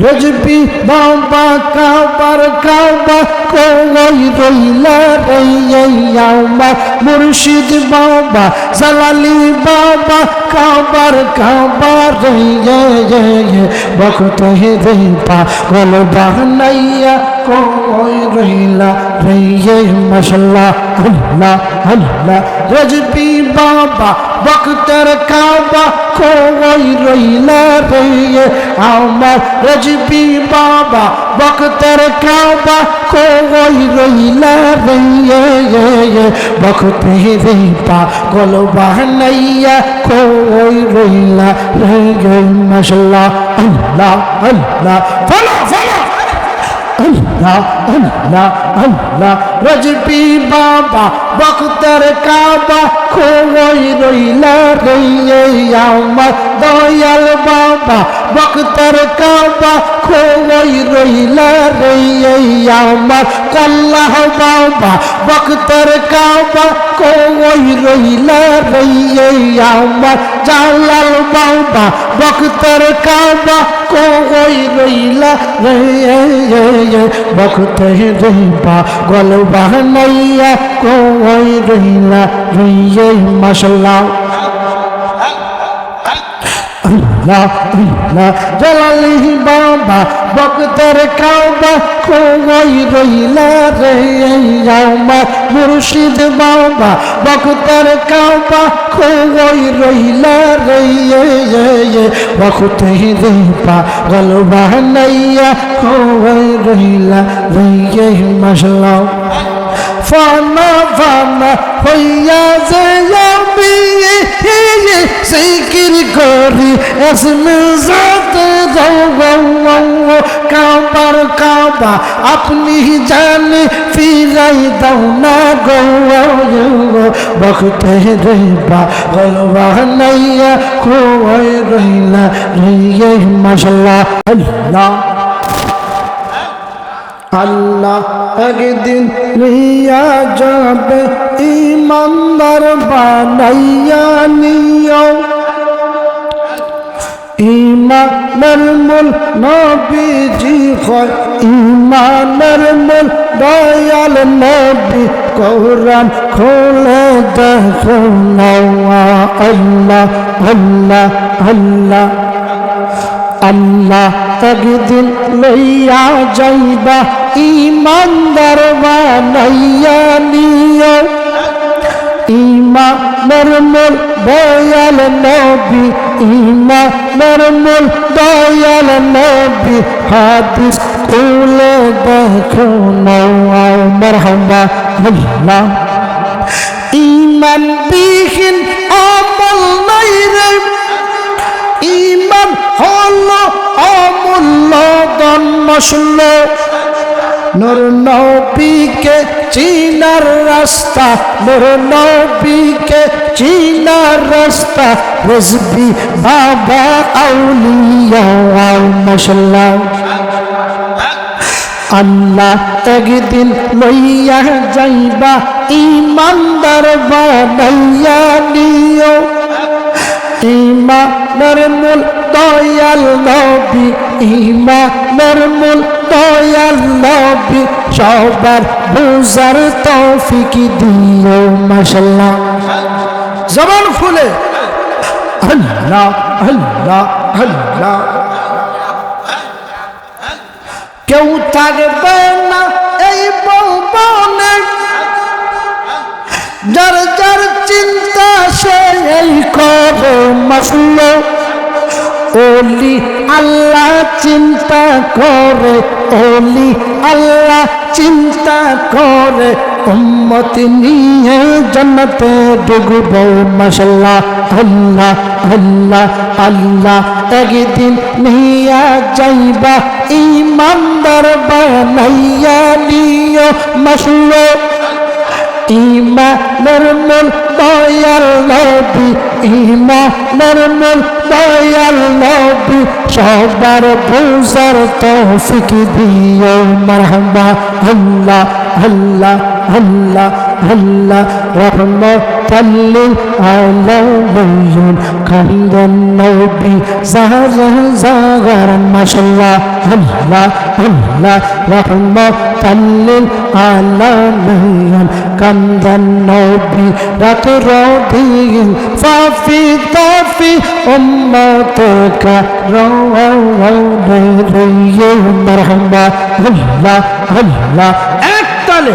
রজবি বাবা কাবার কাবা কই রইলা রইয়ামা মুর্শিদ বাবা জালালি বাবা কাবার কাবা রইয়া বখত হে রে পাগল বানাইয়া কই রইলা রইয়ে মশলা আল্লাহ আল্লাহ রজবি বাবা বক্তর কাবা কই রইলা রইয়ে আমার রজবি বাবা বক্তর কাবা কই রইলা রইয়ে বক্তে রে পাগল বানাইয়া কই রইলা রইয়ে মশলা আল্লাহ আল্লাহ ফলা আল্লাহ আল্লাহ আল্লাহ রজবি বাবা বক্তর কাবা খোই রইলা রইয়ে আমার দয়াল বাবা। বক্তর কাবা খোই রইলা রইয়ে আমার কল্লাহ বাবা। বক্তর কাবা কই রইলা রইয়ে আমার জালাল বাবা। বক্তর কাবা রইলা বক্ত রইবা গল বানাইয়া কই রইলা রইয়ে মাশাল্লাহ। আল্লাহ আল্লাহ জালালি বাবা বক্তর কাবা কই রইলা রে আমার মুর্শিদ বাবা বক্তর কাবা কই রইলা রে বক্ত রে পাগল বানাইয়া কই রইলা রে মাশাল্লাহ ফানা ফানা হইয়া যে আমি জিকির করি এসমে যাতে যাও কাবার কাবা আপনি জানে ফিরাই দাও না গো বখতে রে বা গলবা নাইয়া কোয় রইলা রে মাশাল্লাহ আল্লাহ আল্লাহ একদিন নিয়া যাবে, ইমানদার বানাইয়া নিও। ইমানের মূল নবীজি হয়, ইমানের মূল দয়াল নবী। কোরআন খোলে দেখো, নওয়া আল্লাহ আল্লাহ আল্লাহ। আল্লাহ একদিন লইয়া যাইবা ইমানদার বানাইয়া নিও। ইমানের মূল দয়াল নবী ইমানের মূল দয়াল নবী, হাদিস খুলে দেখো নওয়া মারহাবা আল্লাহ। ইমান বিহীন আমল অমূল্য দন্মশূন্য নূর নবীকে চিনার রাস্তা, নূর নবীকে চিনার রাস্তা রজবি বাবা আউলিয়া মশলা আল্লাহ একদিন লইয়া যাইবা, ইমানদার বানাইয়া নিও। ইমানের মূল দয়াল নবী, ইমানের মূল দয়াল নবী, সবার বুজার তৌফিক দিও মাশাল্লাহ জবান আল্লাহ আল্লাহ আল্লাহ। কেউ থাকবে না এই বনে যার যার চিন্তা সে এই করে মশল ওলি আল্লাহ চিন্তা করে, ওলি আল্লাহ চিন্তা করে। উম্মতি নিয়ে জন্নতে ডুবব মশাল্লাহ আল্লাহ আল্লাহ আল্লাহ, একদিন নিয়া যাইবা, ইমানদার বানাইয়া নিও মশলো ইমানের মূল দয়াল নবী, ইমানের মূল দয়াল নবী, সবার বুঝার তৌফিক দিও, মারহাবা, আল্লাহ আল্লাহ আল্লাহ। আল্লাহ রহমতাল্লিল আলামিন। কান্দন নবী জাহরা জাগার মাশাল্লাহ, আল্লাহ আল্লাহ রহমতাল্লিল আলামিন। কান্দন নবী রাত রদিন ফাফি তাফি উম্মতকা রওয়াউনে রিয়ে মারহাবা, আল্লাহ আল্লাহ এক তালে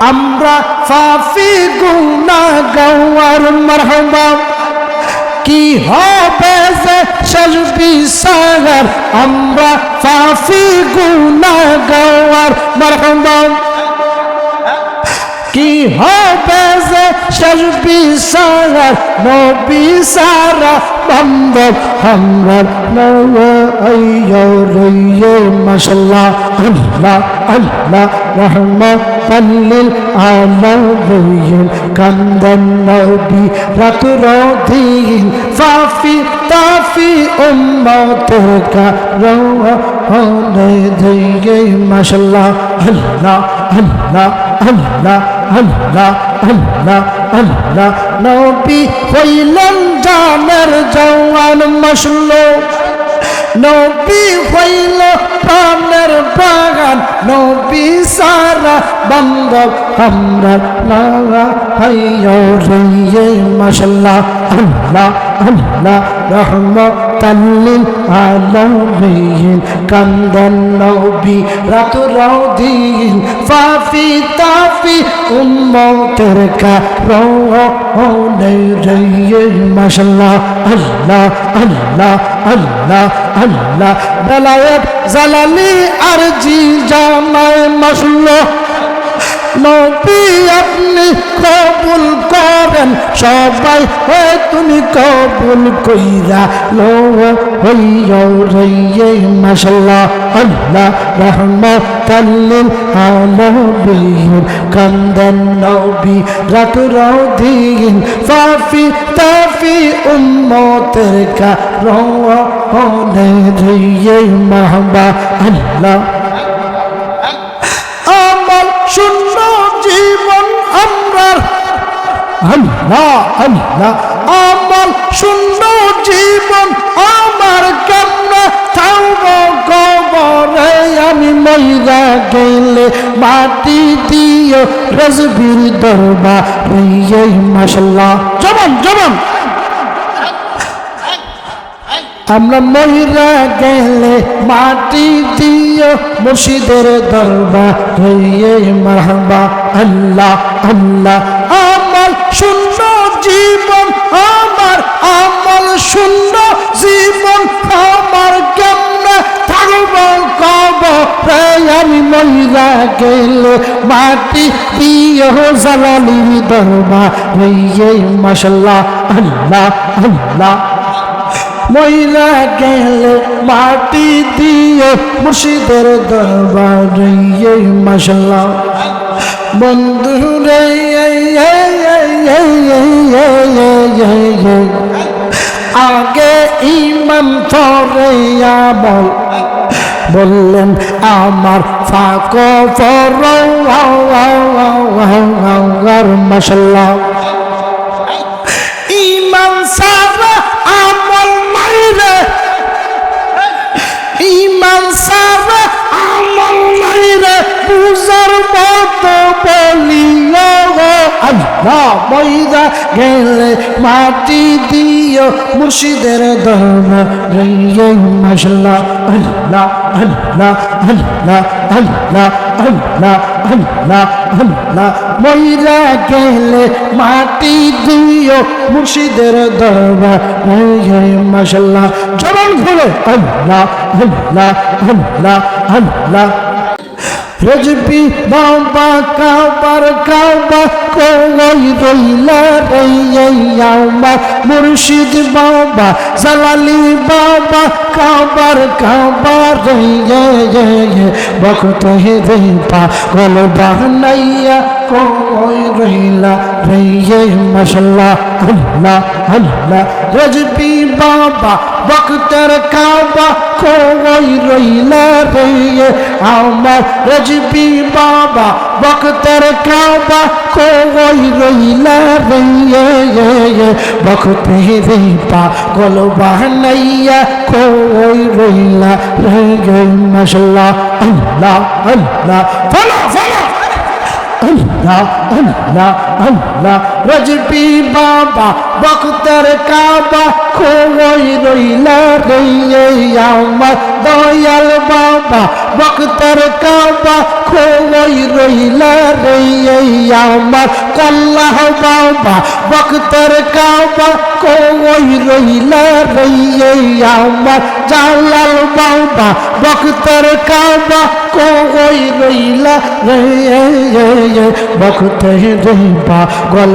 আমরা ফাফি গুনা গাওয়ার মারহাবা। কি হবে যে চলবি সাগর? আমরা ফাফি গুনা গাওয়ার মারহাবা। কি হবে সলবি সাগর নবী সারা, বান্দব আমরা রইয়ে, মাশাল্লাহ, আল্লাহ আল্লাহ রহমতাল্লিল আলামিন কান্দান নবী রাত রদিন ফাফি, তাফি, উম্মতকা, রওয়া হনে দিয়ে মাশাল্লাহ, আল্লাহ আল্লাহ আল্লাহ আল্লাহ আল্লাহ আল্লাহ। নবী হইলেন জানের জওয়ান মশলো। নবী হইল প্রাণের বাগান, নবী সারা বান্ধব আমরা লাগা হাইয় রে মাশাল্লাহ, আল্লাহ আল্লাহ, রহমতাল্লিল আলামিন। কান্দান নবী রাত রদিন ফাফি তাফি উম্মতের কা রওনে রে মাশাল্লাহ, আল্লাহ আল্লাহ আল্লাহ আল্লাহ বেলায়েত জালালি আর জি জামায় মাসুল্লাহ। নবী আপনি কবুল করেন। সবাই হে তুমি কবুল কইরা লো হইয় রে মাশাল্লাহ, আল্লাহ রহমতাল্লিল আলামিন। কান্দান নবী রাত রদিন ফাফি তাফি উম্মতের কা রওয়া হনে রে মাহবা, আল্লাহ আল্লাহ আল্লাহ আমার শূন্য জীবন, আমার কেমন থাকব কবরে আমি মইরা গেলে মাটি দিও রজবির দরবা রে মাসাল্লাহ জবান জবান। আমরা মহিরা গেলে মাটি দিও মুর্শিদের দরবার হইয়ে মারহাবা। আল্লাহ আল্লাহ। শূন্য জীবন, আমার আমার শূন্য জীবন, আমার কেমন থাকব কব? আমি মহিলা গেলে, মাটি দিও জালালির দরবার। হইয়ে মাসাল্লাহ আল্লাহ আল্লাহ। মহিলা গেলে, মাটি দিয়ে মুর্শিদের দরবারে। মশলা বন্ধু রে আগে ইমাম ফরে বল বললেন আমার ফাঁক ফর মশলা ইমান সারা আল্লাহ ময়দা গেলে মাটি দিও, মুর্শিদের দরবার রে মশলা। আল্লাহ আল্লাহ আল্লাহ আল্লাহ আল্লাহ আল্লাহ আল্লাহ। ময়রা গেলে মাটি দিও, মুর্শিদের দরবার মশলা। জবান খুলে। আল্লাহ আল্লাহ আল্লাহ আল্লাহ। রজবি বাবা, কাবার কাবা রইলা আমার মুর্শিদ বাবা, জালালি বাবা, কাবার কাবা রে বকত হে রে পাগল বানাইয়া কই রইলা রে মশলা আল্লাহ আল্লাহ। রজবি বাবা বক্তর কাবা কই রইলা রে আমার রজবি বাবা। বক্তর কাবা কই রইলা রে বক্ত রে পাগল বানাইয়া কই রইলা রে মশলা আল্লাহ আল্লাহ। ফলা ফলা। আল্লাহ আল্লাহ আল্লাহ। রজবি বাবা বক্তর কাবা খোই রইলা রে আমার দয়াল বাবা। বক্তর কাবা খোই রইলা রে আমার কল্লাহ বাবা। বক্তর কাবা কই রইলা রে আমার জালাল বাবা। বক্তর কাবা কই রইলা রে বক্ত রে পাগল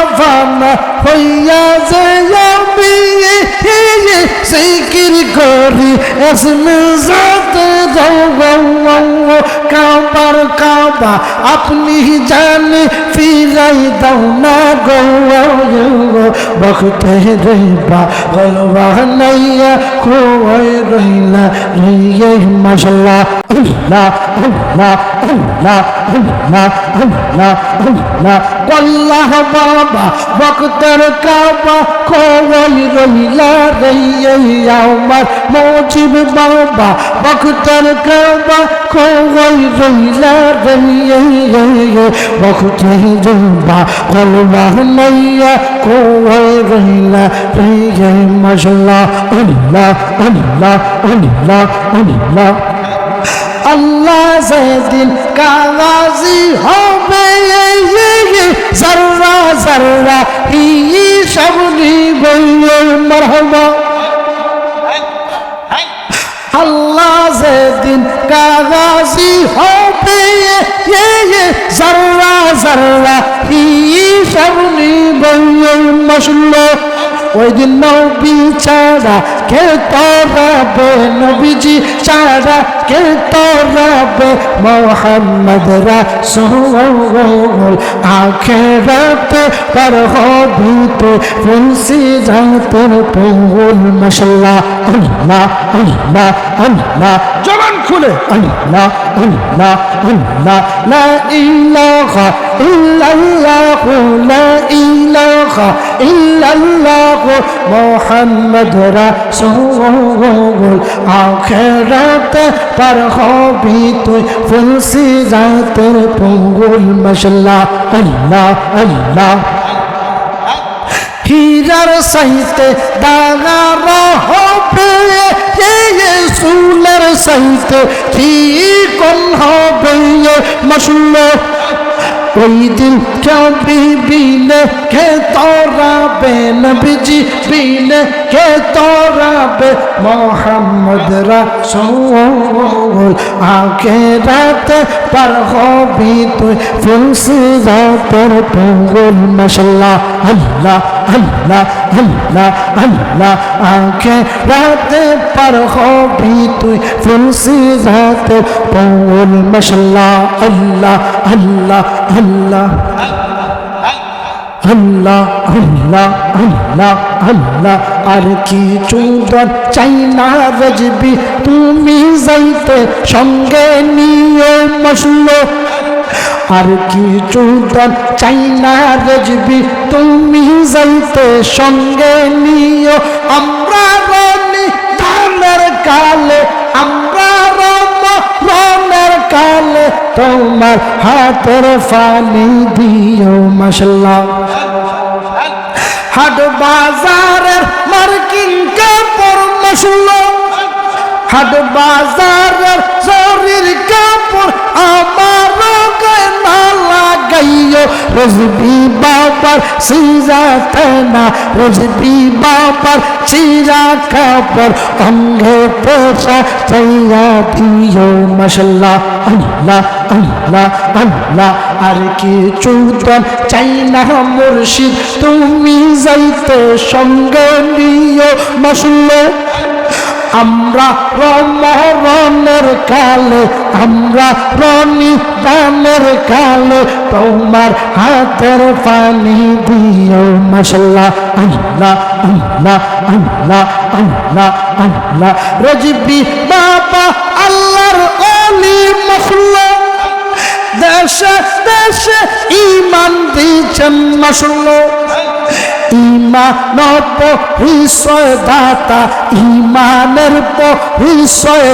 আপনি জানে ফিরাই দাও না গো বখতে রে বা গলবা নাইয়া কোই রইলা রে মাশাল্লাহ। আল্লাহ আল্লাহ আল্লাহ আল্লাহ আল্লাহ আল্লাহ। আল্লাহ বাবা বক্তর কাবা কোই রইলা রে আমার মজিব বাবা বক্তর কাবা কোই রইলা রে বক্তে জবা কলবা নাইয়া কোই রইলা রে মশলা আল্লাহ আল্লাহ আল্লাহ আল্লাহ। আল্লাহ যেদিন কাগাজি হবে জর্রা জর্রা ই সব মরহবা। আল্লাহ যেদিন কাগাজি হবে জর্রা জর্রা ই সব মশলা ওই দিন নবী ছাড়া কে তরাবে নবীজি ছাড়া কে তরাবে মোহাম্মদ রাসূল আখেরাতে পর হবি তো ফুলসি জাতের পঙ্গুল মশলা আল্লাহ আল্লাহ। আল্লাহ খুলে। আল্লাহ আল্লাহ আল্লাহ লা ইলাহা ইল্লাল্লাহ, লা ইলাহা ইল্লাল্লাহ মোহাম্মদ রাসূল আখিরাতে পার হবি তুই ফুলসি জাতের পঙ্গুল মশলা আল্লাহ আল্লাহ। হীরার সাইতে দাগার হবে সুলের সাইতে ঠিক হবে মশলা। ওই দিন কবি বিনে কে তোরাবে, নবীজি বিনে কে তোরাবে মোহাম্মদ রাসূল। আগে রাতে পার হবি তুই ফুলসি রাতের পঙ্গুল মশলা আল্লাহ। আল্লাহ আল্লাহ আল্লাহ আগে রাতে পার হবি তুই ফুলসি রাতের পঙ্গুল মশলা আল্লাহ আল্লাহ আল্লাহ আল্লাহ আল্লাহ আল্লাহ আল্লাহ, আর কি চুদর চাই না রজবি, তুমি যাইতে সঙ্গে নিয়ে মশলো আর কি চুদর চাই না রজবি, তুমি যাইতে সঙ্গে নিও। আমরা রনি ধানের কালে, আমরা রম রনের তোমার হাতের ফানি দিও মাসাল্লাহ হাট বাজারের মার্কিং কাপড় মশলা হাট বাজারের শরীর কাপড় লাগাইও রজবি বাবার সিরাতে না রজবি বাবার চিরা কাপড় অঙ্গে পোষা চাইয়া দিও। মশলা আল্লাহ আল্লাহ আল্লাহ। আর কি চৌতন চাই না মুর্শিদ, তুমি যাইতে সঙ্গে নিও। মশলা আমরা রমরনের কালে, আমরা রনি দানের কালে, তোমার হাতের পানি দিও মশলা আল্লাহ আল্লাহ আল্লাহ আল্লাহ আল্লাহ। রজবি বাবা আল্লাহর অলি মশলা দেশে দেশে ইমান দিচ্ছেন মশলা ইমান ইমানের পরিচয়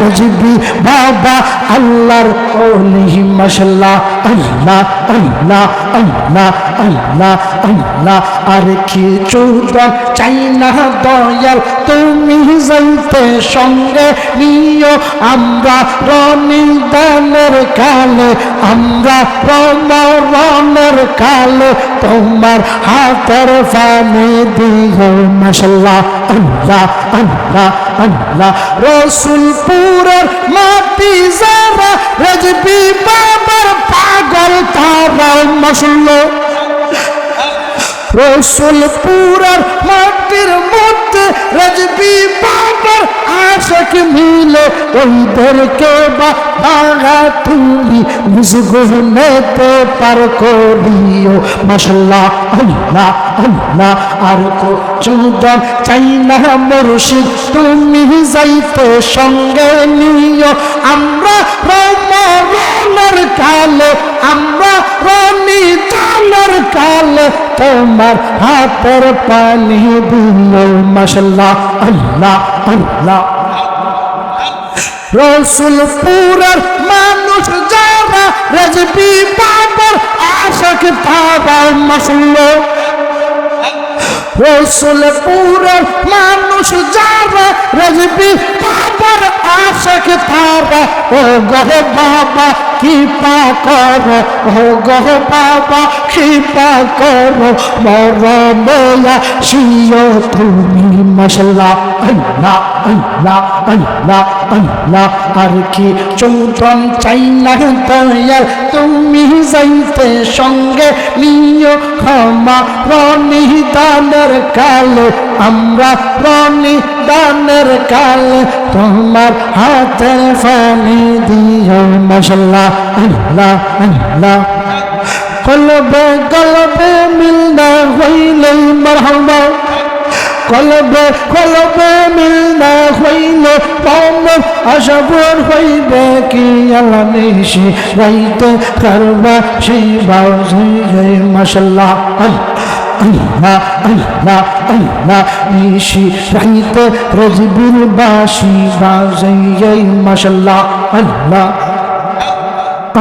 রজবি বাবা, আল্লাহর ওলি মশলা আল্লাহ আল্লাহ আল্লাহ আল্লাহ আল্লাহ। আর কি চৌদান চাই না দয়াল, তুমি যাইতে সঙ্গে নিও। আমরা রনিদানের কালে, আমরা রমরনের কালে, তোমার হাতের ফানে দিও মাশাল্লাহ আল্লাহ আল্লাহ আল্লাহ। রসুলপুরের মাটি যারা রজবি বাবার পাগল তারা মশলা রসুলপুরের মাটির মধ্যে রজবি বাবার আশক মিলে, ওইদেরকে বা বাগা তুমি মুসগুনেতে পার করিও। মশলা আল্লাহ আল্লাহ, আর কো চুদন চাই না মুর্শিদ, তুমি যাইতে সঙ্গে নিও। আমরা রমরনের কালে, আমরা রনি তালের কালে তোমার হাতের পানি দিও মশলা আল্লাহ আল্লাহ। রসুলপুরের মানুষ যারা রজবি বাবার আশক তারা মশলা রসুলপুরের মানুষ যারা রাজবি বাবার আশাকে তারা। ও গহ বাবা কৃপা কর, ও গহ বাবা, কৃপা কর, মরময়া শিও তুমি মশলা। আল্লাহ আল্লাহ আল্লাহ আল্লাহ, আর কি চৌতন চাই না দয়াল, তুমি যাইতে সঙ্গে নিও ক্ষমা রনিদানের কালে আমরা রনিদানের কালে, তোমার হাতের ফানি দিও মশলা আল্লাহ আল্লাহ। কলবে কলবে মিলনা হইলে মরহবা। কলবে কলবে মিলনা হইলে পাম আশাবর হইবে কি আল্লাহ নিশি? রাইতে করবা সেই বাউজি জয় মশলা আল্লাহ। আল্লাহ আল্লাহ নিশি রাইতে রজবির বাসি বাজই মশলা আল্লাহ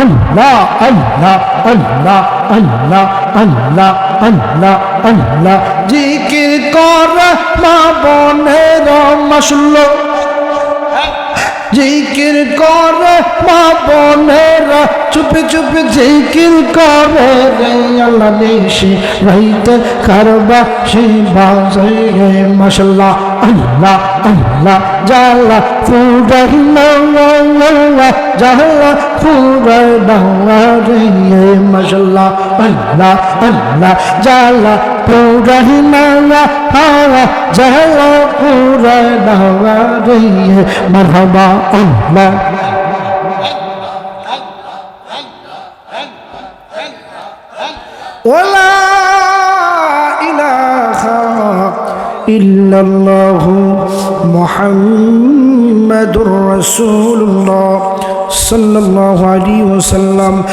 আল্লাহ আল্লাহ আল্লাহ আল্লাহ আল্লাহ আল্লাহ আল্লাহ জিকির কর মা বনের মশলো জিকির কর মা বোনেরা, চুপে চুপে জিকির করে রে আল্লাহ নিশি, রাইতে কারবা সেই বাজে মশলা আল্লাহ আল্লাহ জালা ফুরাই নওয়া জালা ফুরাই নওয়া রে মশলা আল্লাহ আল্লাহ জালা पूरहिनावा ولا إله إلا الله محمد رسول الله صلى الله عليه وسلم